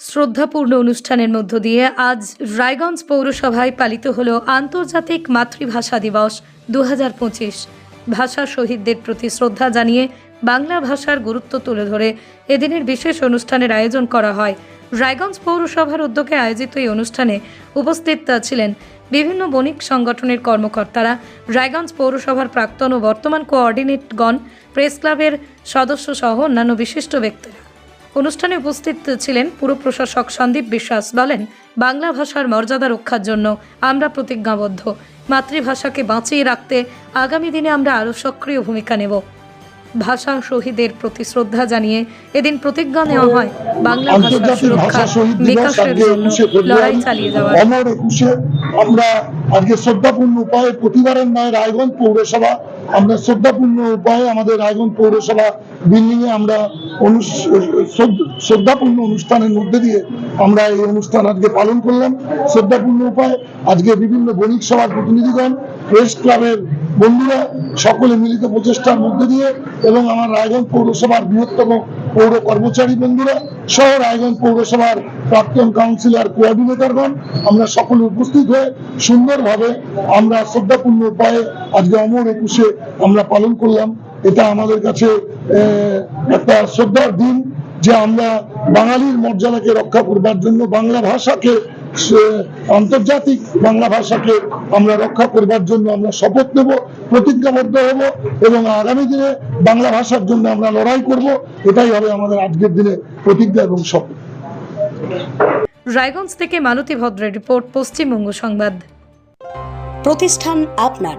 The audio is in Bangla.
শ্রদ্ধাপূর্ণ অনুষ্ঠানের মধ্য দিয়ে আজ রায়গঞ্জ পৌরসভায় পালিত হল আন্তর্জাতিক মাতৃভাষা দিবস দু হাজার পঁচিশ। ভাষা শহীদদের প্রতি শ্রদ্ধা জানিয়ে বাংলা ভাষার গুরুত্ব তুলে ধরে এদিনের বিশেষ অনুষ্ঠানের আয়োজন করা হয়। রায়গঞ্জ পৌরসভার উদ্যোগে আয়োজিত এই অনুষ্ঠানে উপস্থিত ছিলেন বিভিন্ন বণিক সংগঠনের কর্মকর্তারা, রায়গঞ্জ পৌরসভার প্রাক্তন ও বর্তমান কোঅর্ডিনেটগণ প্রেস ক্লাবের সদস্য সহ অন্যান্য বিশিষ্ট ব্যক্তিরা। অনুষ্ঠানে উপস্থিত ছিলেন পুর প্রশাসক সন্দীপ বিশ্বাস বলেন বাংলা ভাষার মর্যাদা রক্ষার জন্য আমরা প্রতিজ্ঞাবদ্ধ। মাতৃভাষাকে বাঁচিয়ে রাখতে আগামী দিনে আমরা আরও সক্রিয় ভূমিকা নেব। ভাষা শহীদের প্রতি শ্রদ্ধা জানিয়ে এদিন প্রতিজ্ঞা নেওয়া হয় বাংলা সুরক্ষা ভাষা দিবস বিকাশের জন্য লড়াই চালিয়ে যাওয়ার। অমর একুশে আমরা আজকে শ্রদ্ধাপূর্ণ উপায়ে প্রতিবারের নয় রায়গঞ্জ পৌরসভা আমরা শ্রদ্ধাপূর্ণ উপায়ে আমাদের রায়গঞ্জ পৌরসভা বিল্ডিং এ আমরা শ্রদ্ধাপূর্ণ অনুষ্ঠানের মধ্যে দিয়ে আমরা এই অনুষ্ঠান আজকে পালন করলাম। শ্রদ্ধাপূর্ণ উপায়ে, আজকে বিভিন্ন বণিক সভার প্রতিনিধিগণ, প্রেস ক্লাবের বন্ধুরা সকলে মিলিত প্রচেষ্টার মধ্যে দিয়ে এবং আমার রায়গঞ্জ পৌরসভার বৃহত্তম পৌর কর্মচারী বন্ধুরা সহ রায়গঞ্জ পৌরসভার প্রাক্তন কাউন্সিলর কোঅর্ডিনেটরগণ, আমরা সকলে উপস্থিত হয়ে সুন্দরভাবে আমরা শ্রদ্ধাপূর্ণ উপায়ে আজকে অমর একুশে আমরা পালন করলাম। এটা আমাদের কাছে একটা শ্রদ্ধার দিন যে আমরা বাঙালির মর্যাদাকে রক্ষা করবার জন্য বাংলা ভাষাকে আন্তর্জাতিক বাংলা ভাষাকে আমরা রক্ষা করবার জন্য আমরা শপথ নেব প্রতিজ্ঞাবদ্ধ হব এবং আগামী দিনে বাংলা ভাষার জন্য আমরা লড়াই করব। এটাই হবে আমাদের আজকের দিনে প্রতিজ্ঞা এবং শপথ। রায়গঞ্জ থেকে মালতী ভদ্রের রিপোর্ট পশ্চিমবঙ্গ সংবাদ। প্রতিষ্ঠান আপনার।